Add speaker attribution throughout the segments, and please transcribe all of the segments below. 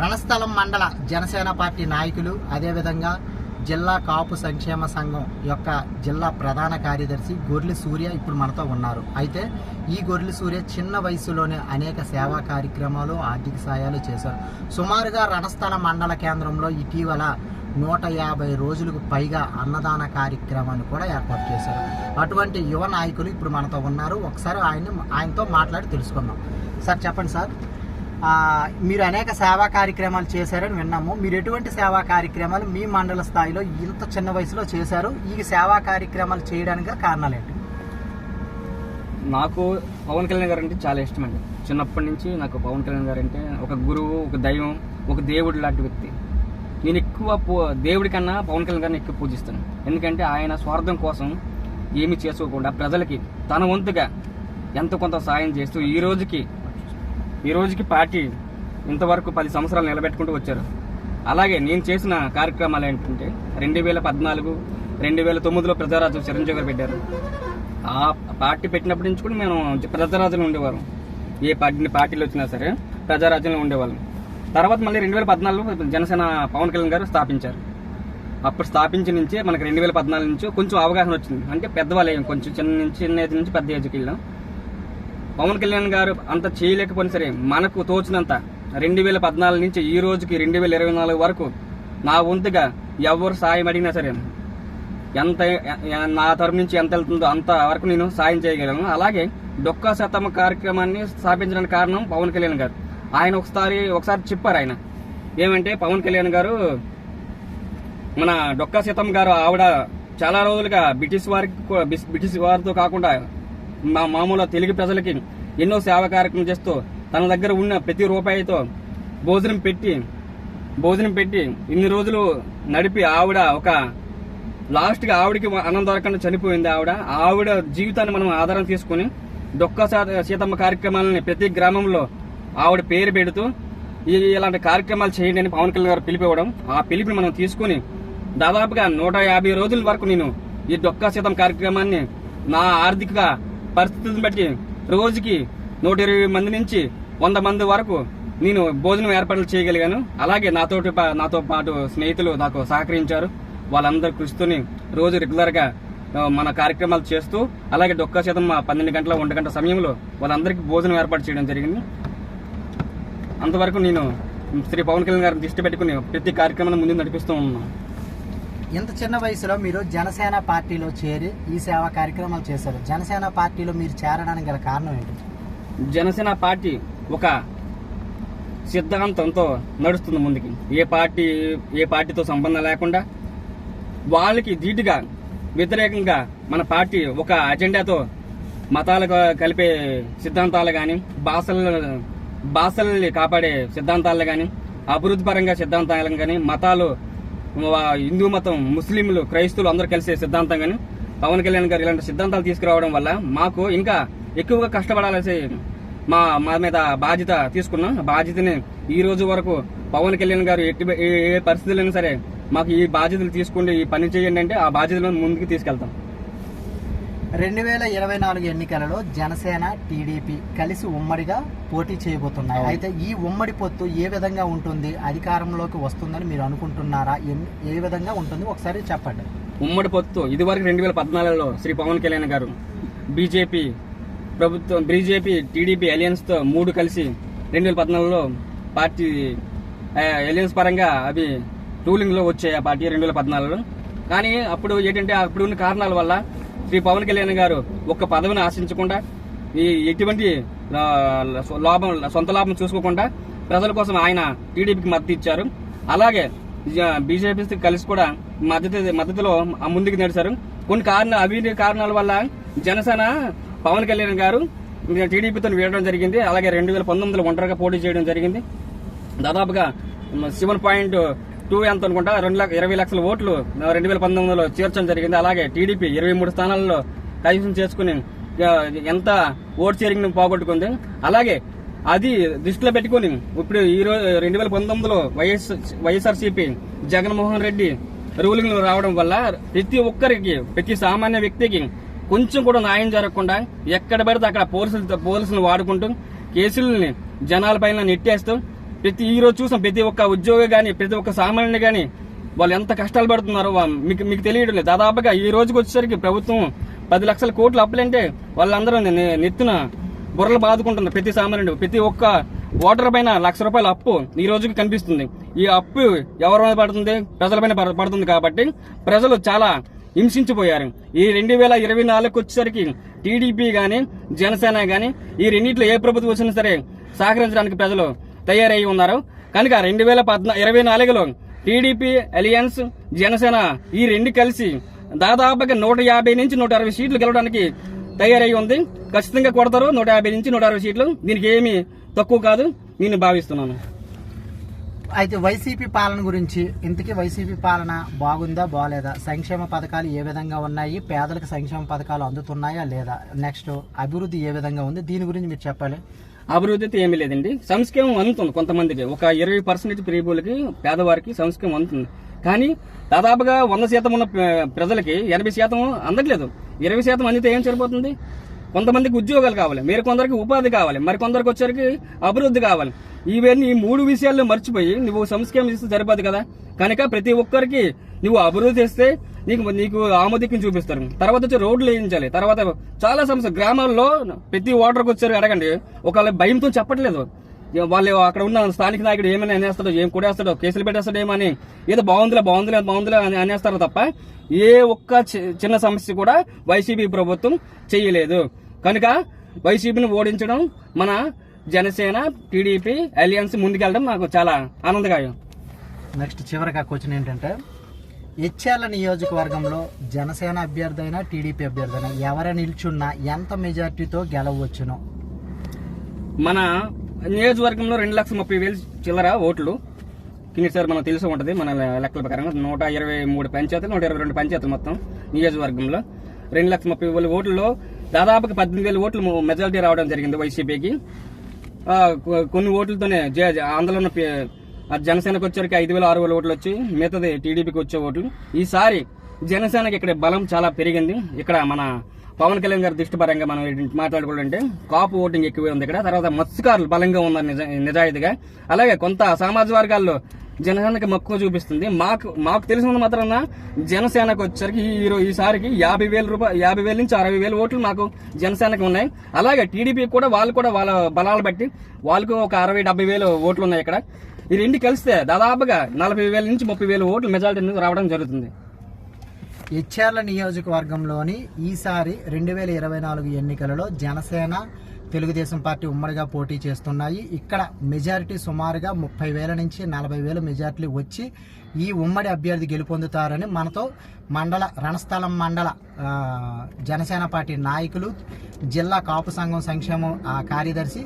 Speaker 1: రణస్థలం మండల జనసేన పార్టీ నాయకులు అదేవిధంగా జిల్లా కాపు సంక్షేమ సంఘం యొక్క జిల్లా ప్రధాన కార్యదర్శి గొర్లి సూర్య ఇప్పుడు మనతో ఉన్నారు. అయితే ఈ గొర్లి సూర్య చిన్న వయసులోనే అనేక సేవా కార్యక్రమాలు ఆర్థిక సాయాలు చేశారు. సుమారుగా రణస్థల మండల కేంద్రంలో ఇటీవల నూట యాభై రోజులకు పైగా అన్నదాన కార్యక్రమాన్ని కూడా ఏర్పాటు చేశారు. అటువంటి యువ నాయకులు ఇప్పుడు మనతో ఉన్నారు. ఒకసారి ఆయన ఆయనతో మాట్లాడి తెలుసుకుందాం. సార్ చెప్పండి సార్. మీరు అనేక సేవా కార్యక్రమాలు చేశారని విన్నాము. మీరు ఎటువంటి సేవా కార్యక్రమాలు మీ మండల స్థాయిలో ఇంత చిన్న వయసులో చేశారు? ఈ సేవా కార్యక్రమాలు చేయడానికి కారణాలు ఏంటి?
Speaker 2: నాకు పవన్ కళ్యాణ్ గారు అంటే చాలా ఇష్టం అండి. చిన్నప్పటి నుంచి నాకు పవన్ కళ్యాణ్ గారు అంటే ఒక గురువు ఒక దైవం ఒక దేవుడు లాంటి వ్యక్తి. నేను ఎక్కువ పూ దేవుడి కన్నా పవన్ కళ్యాణ్ గారిని ఎక్కువ పూజిస్తాను. ఎందుకంటే ఆయన స్వార్థం కోసం ఏమి చేసుకోకుండా ప్రజలకి తన వంతుగా ఎంత కొంత సాయం చేస్తూ ఈ రోజుకి ఈ రోజుకి పార్టీ ఇంతవరకు పది సంవత్సరాలు నిలబెట్టుకుంటూ వచ్చారు. అలాగే నేను చేసిన కార్యక్రమాలు ఏంటంటే రెండు వేల పద్నాలుగు రెండు వేల తొమ్మిదిలో ప్రజారాజు చిరంజీవి గారు పెట్టారు. ఆ పార్టీ పెట్టినప్పటి నుంచి కూడా మేము ప్రజారాజ్యంలో ఉండేవారు ఏ పార్టీ పార్టీలు వచ్చినా సరే ప్రజారాజ్యంలో ఉండేవాళ్ళం. తర్వాత మళ్ళీ రెండు వేల పద్నాలుగులో జనసేన పవన్ కళ్యాణ్ గారు స్థాపించారు. అప్పుడు స్థాపించిన నుంచే మనకి రెండు వేల పద్నాలుగు నుంచి కొంచెం అవగాహన వచ్చింది. అంటే పెద్దవాళ్ళు కొంచెం చిన్న చిన్న ఏజ్ నుంచి పెద్ద ఏజ్కి వెళ్ళాం. పవన్ కళ్యాణ్ గారు అంత చేయలేకపోయినా సరే మనకు తోచినంత రెండు వేల పద్నాలుగు నుంచి ఈ రోజుకి రెండు వేల ఇరవై నాలుగు వరకు నా వంతుగా ఎవరు సాయం అడిగినా సరే ఎంత నా తరపు నుంచి ఎంత వెళ్తుందో అంత వరకు నేను సాయం చేయగలను. అలాగే డొక్కా శతమ కార్యక్రమాన్ని స్థాపించడానికి కారణం పవన్ కళ్యాణ్ గారు. ఆయన ఒకసారి ఒకసారి చెప్పారు ఆయన. ఏమంటే పవన్ కళ్యాణ్ గారు మన డొక్కా సీతమ్మ గారు ఆవిడ చాలా రోజులుగా బ్రిటిష్ వారికి బ్రిటిష్ వారితో కాకుండా మా మామూలు తెలుగు ప్రజలకి ఎన్నో సేవా కార్యక్రమం చేస్తూ తన దగ్గర ఉన్న ప్రతి రూపాయితో భోజనం పెట్టి భోజనం పెట్టి ఇన్ని రోజులు నడిపి ఆవిడ ఒక లాస్ట్గా ఆవిడకి అన్నం దొరకకుండా చనిపోయింది ఆవిడ. ఆవిడ జీవితాన్ని మనం ఆధారం తీసుకుని దొక్క సీతమ్మ కార్యక్రమాలని ప్రతి గ్రామంలో ఆవిడ పేరు పెడుతూ ఈ ఇలాంటి కార్యక్రమాలు చేయండి అని పవన్ కళ్యాణ్ గారు పిలిపివ్వడం. ఆ పిలిపిని మనం తీసుకుని దాదాపుగా నూట యాభై రోజుల వరకు నేను ఈ డొక్కా సీతం కార్యక్రమాన్ని నా ఆర్థిక పరిస్థితిని బట్టి రోజుకి నూట ఇరవై మంది నుంచి వంద మంది వరకు నేను భోజనం ఏర్పాట్లు చేయగలిగాను. అలాగే నాతోటి నాతో పాటు స్నేహితులు నాకు సహకరించారు. వాళ్ళందరి కృషితోని రోజు రెగ్యులర్గా మన కార్యక్రమాలు చేస్తూ అలాగే డొక్కా శాతం పన్నెండు గంటల ఒంటి గంట సమయంలో వాళ్ళందరికీ భోజనం ఏర్పాటు చేయడం జరిగింది. అంతవరకు నేను శ్రీ పవన్ కళ్యాణ్ గారిని దృష్టి పెట్టుకుని ప్రతి కార్యక్రమాన్ని ముందు నడిపిస్తూ ఉన్నాను.
Speaker 1: ఇంత చిన్న వయసులో మీరు జనసేన పార్టీలో చేరి ఈ సేవా కార్యక్రమాలు చేశారు. జనసేన పార్టీలో మీరు చేరడానికి గల కారణం ఏంటి?
Speaker 2: జనసేన పార్టీ ఒక సిద్ధాంతంతో నడుస్తుంది ముందుకి. ఏ పార్టీ ఏ పార్టీతో సంబంధం లేకుండా వాళ్ళకి ధీటుగా వ్యతిరేకంగా మన పార్టీ ఒక అజెండాతో మతాలు కలిపే సిద్ధాంతాలు కానీ భాషలు భాషల్ని కాపాడే సిద్ధాంతాలు కానీ అభివృద్ధి పరంగా సిద్ధాంతాలు కానీ మతాలు హిందూ మతం ముస్లింలు క్రైస్తవులు అందరూ కలిసే సిద్ధాంతం కానీ పవన్ కళ్యాణ్ గారు ఇలాంటి సిద్ధాంతాలు తీసుకురావడం వల్ల మాకు ఇంకా ఎక్కువగా కష్టపడాల్సి మా మా మీద బాధ్యత తీసుకున్నాం. బాధ్యతని ఈ రోజు వరకు పవన్ కళ్యాణ్ గారు ఎట్టి ఏ ఏ పరిస్థితులైనా సరే మాకు ఈ బాధ్యతలు తీసుకోండి ఈ పని చేయండి అంటే ఆ బాధ్యతలను ముందుకు తీసుకెళ్తాం.
Speaker 1: రెండు వేల ఇరవై నాలుగు ఎన్నికలలో జనసేన టీడీపీ కలిసి ఉమ్మడిగా పోటీ చేయబోతున్నాయి. అయితే ఈ ఉమ్మడి పొత్తు ఏ విధంగా ఉంటుంది? అధికారంలోకి వస్తుందని మీరు అనుకుంటున్నారా? ఏ విధంగా ఉంటుంది? ఒకసారి చెప్పండి.
Speaker 2: ఉమ్మడి పొత్తు ఇదివరకు రెండు వేల పద్నాలుగులో శ్రీ పవన్ కళ్యాణ్ గారు బీజేపీ ప్రభుత్వం బీజేపీ టీడీపీ అలయన్స్తో మూడు కలిసి రెండు వేల పద్నాలుగులో పార్టీ అలయన్స్ పరంగా అవి రూలింగ్లో వచ్చాయి ఆ పార్టీ రెండు వేల పద్నాలుగులో. కానీ అప్పుడు ఏంటంటే అప్పుడు ఉన్న కారణాల వల్ల శ్రీ పవన్ కళ్యాణ్ గారు ఒక్క పదవిని ఆశించకుండా ఈ ఎటువంటి లాభం సొంత లాభం చూసుకోకుండా ప్రజల కోసం ఆయన టీడీపీకి మద్దతు ఇచ్చారు. అలాగే బీజేపీ కలిసి కూడా మద్దతు మద్దతులో ముందుకు నడిచారు. కొన్ని కారణ అవినీతి కారణాల వల్ల జనసేన పవన్ కళ్యాణ్ గారు టీడీపీతో వీడడం జరిగింది. అలాగే రెండు వేల పంతొమ్మిదిలో ఒంటరిగా పోటీ చేయడం జరిగింది. దాదాపుగా సెవెన్ పాయింట్ టూ ఎంత అనుకుంటా రెండు లక్ష ఇరవై లక్షల ఓట్లు రెండు వేల పంతొమ్మిదిలో చేర్చడం జరిగింది. అలాగే టీడీపీ ఇరవై మూడు స్థానాల్లో కైవసం చేసుకుని ఎంత ఓట్ షేరింగ్ పోగొట్టుకుంది. అలాగే అది దృష్టిలో పెట్టుకుని ఇప్పుడు ఈ రోజు రెండు వేల పంతొమ్మిదిలో YS YSRCP Jaganmohan Reddy ruling రావడం వల్ల ప్రతి ఒక్కరికి ప్రతి సామాన్య వ్యక్తికి కొంచెం కూడా న్యాయం జరగకుండా ఎక్కడ పడితే అక్కడ పోలీసులు పోలీసులు వాడుకుంటూ కేసుల్ని జనాలపైన నెట్టేస్తూ ప్రతి ఈరోజు చూసాం ప్రతి ఒక్క ఉద్యోగి కానీ ప్రతి ఒక్క సామాన్యుని కానీ వాళ్ళు ఎంత కష్టాలు పడుతున్నారో మీకు మీకు తెలియడం లేదు. దాదాపుగా ఈ రోజుకి వచ్చేసరికి ప్రభుత్వం పది లక్షల కోట్లు అప్పులంటే వాళ్ళందరూ నెత్తిన బుర్రలు బాదుకుంటున్నారు. ప్రతి సామాన్యుడు ప్రతి ఒక్క ఓటర్ పైన లక్ష రూపాయల అప్పు ఈ రోజుకి కనిపిస్తుంది. ఈ అప్పు ఎవరి మీద పడుతుంది? ప్రజల పైన పడుతుంది కాబట్టి ప్రజలు చాలా హింసించిపోయారు. ఈ రెండు వేల ఇరవై నాలుగుకి వచ్చేసరికి టీడీపీ కానీ జనసేన కానీ ఈ రెండింటిలో ఏ ప్రభుత్వం వచ్చినా సరే సహకరించడానికి ప్రజలు తయారై ఉన్నారు. కనుక రెండు వేల పద్నా ఇరవై నాలుగులో టీడీపీ అలియన్స్ జనసేన ఈ రెండు కలిసి దాదాపుగా నూట యాభై నుంచి నూట అరవై సీట్లు గెలవడానికి తయారై ఉంది. ఖచ్చితంగా కొడతారు. నూట యాభై నుంచి నూట అరవై సీట్లు. దీనికి ఏమీ తక్కువ కాదు. నేను భావిస్తున్నాను.
Speaker 1: అయితే వైసీపీ పాలన గురించి ఇంతకీ వైసీపీ పాలన బాగుందా బాగాలేదా సంక్షేమ పథకాలు ఏ విధంగా ఉన్నాయి? పేదలకు సంక్షేమ పథకాలు అందుతున్నాయా లేదా? నెక్స్ట్ అభివృద్ధి ఏ విధంగా ఉంది? దీని గురించి మీరు చెప్పాలి.
Speaker 2: అభివృద్ధి అయితే ఏమీ లేదండి. సంస్కేమం అందుతుంది కొంతమందికి. ఒక ఇరవై పర్సెంటేజ్ ప్రియబులకి పేదవారికి సంస్కేమం అందుతుంది. కానీ దాదాపుగా వంద శాతం ఉన్న ప్రజలకి ఎనభై శాతం అందట్లేదు. ఇరవై శాతం అందితే ఏం సరిపోతుంది? కొంతమందికి ఉద్యోగాలు కావాలి. మీరు కొందరికి ఉపాధి కావాలి. మరి కొందరికి వచ్చరికి అభివృద్ధి కావాలి. ఇవన్నీ ఈ మూడు విషయాల్లో మర్చిపోయి నువ్వు సంస్కేమం ఇస్తే సరిపోదు కదా. కనుక ప్రతి ఒక్కరికి నువ్వు అభివృద్ధి చేస్తే నీకు నీకు ఆమోదికం చూపిస్తారు. తర్వాత వచ్చి రోడ్లు వేయించాలి. తర్వాత చాలా సమస్య. గ్రామాల్లో ప్రతి ఓటర్కి వచ్చారు అడగండి. ఒకళ్ళ భయంతో చెప్పట్లేదు. వాళ్ళు అక్కడ ఉన్న స్థానిక నాయకుడు ఏమైనా అనేస్తాడో ఏం కొడేస్తాడో కేసులు పెట్టేస్తాడేమో అని ఏదో బాగుందిలే బాగుందిలే బాగుందిలే అని అనేస్తారు తప్ప ఏ ఒక్క చి- చిన్న సమస్య కూడా వైసీపీ ప్రభుత్వం చేయలేదు. కనుక వైసీపీని ఓడించడం మన జనసేన టీడీపీ అలియన్స్ ముందుకెళ్ళడం నాకు చాలా ఆనందకాయం.
Speaker 1: నెక్స్ట్ చివరిగా క్వశ్చన్ ఏంటంటే ఎచ్చాల నియోజకవర్గంలో జనసేన అభ్యర్థి అయినా టీడీపీ అభ్యర్థి అయినా ఎవరైనా నిల్చున్నా ఎంత మెజార్టీతో గెలవచ్చును?
Speaker 2: మన నియోజకవర్గంలో రెండు లక్షల ముప్పై వేలు చిల్లర ఓట్లు. కింద సార్ మనకు తెలిసి ఉంటుంది మన లెక్కల ప్రకారం నూట ఇరవై మూడు పంచాయతీలు నూట ఇరవై రెండు పంచాయతీలు మొత్తం నియోజకవర్గంలో. రెండు లక్షల ముప్పై వేల ఓట్లలో దాదాపుగా పద్దెనిమిది వేల ఓట్లు మెజారిటీ రావడం జరిగింది వైసీపీకి. కొన్ని ఓట్లతోనే జే- జే- జనసేనకు వచ్చరికి ఐదు వేల ఆరు వేల ఓట్లు వచ్చి మిగతాది టీడీపీకి వచ్చే ఓట్లు. ఈసారి జనసేనకి ఇక్కడ బలం చాలా పెరిగింది. ఇక్కడ మన పవన్ కళ్యాణ్ గారి దృష్టి పరంగా మనం మాట్లాడుకోవాలంటే కాపు ఓటింగ్ ఎక్కువ ఉంది ఇక్కడ. తర్వాత మత్స్యకారులు బలంగా ఉన్నారు నిజ నిజాయితీగా. అలాగే కొంత సామాజిక వర్గాల్లో జనసేనకి మక్కువ చూపిస్తుంది. మాకు మాకు తెలిసినంత మాత్రాన జనసేనకు వచ్చరికి ఈ ఈసారికి యాభై వేల రూపాయలు యాభై వేల నుంచి అరవై వేల ఓట్లు మాకు జనసేనకి ఉన్నాయి. అలాగే టీడీపీ కూడా వాళ్ళు కూడా వాళ్ళ బలాలు బట్టి వాళ్ళకు ఒక అరవై డెబ్బై వేలు ఓట్లు ఉన్నాయి ఇక్కడ. ఈ రెండు కలిస్తే దాదాపుగా నలభై వేల నుంచి ముప్పై వేల ఓట్లు మెజారిటీ అనేది రావడం జరుగుతుంది.
Speaker 1: హెచ్ఆర్ల నియోజకవర్గంలోని ఈసారి రెండు వేల ఇరవై నాలుగు ఎన్నికలలో జనసేన తెలుగుదేశం పార్టీ ఉమ్మడిగా పోటీ చేస్తున్నాయి. ఇక్కడ మెజారిటీ సుమారుగా ముప్పై వేల నుంచి నలభై వేల మెజారిటీ వచ్చి ఈ ఉమ్మడి అభ్యర్థి గెలుపొందుతారని మనతో మండల రణస్థలం మండల జనసేన పార్టీ నాయకులు జిల్లా కాపు సంఘం సంక్షేమం ఆ, కార్యదర్శి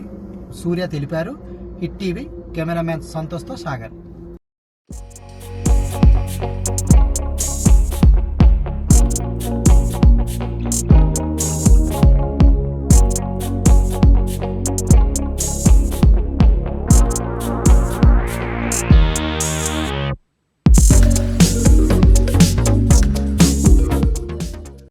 Speaker 1: సూర్య తెలిపారు. హిట్ టీవీ कैमरामैन संतोष तो सागर।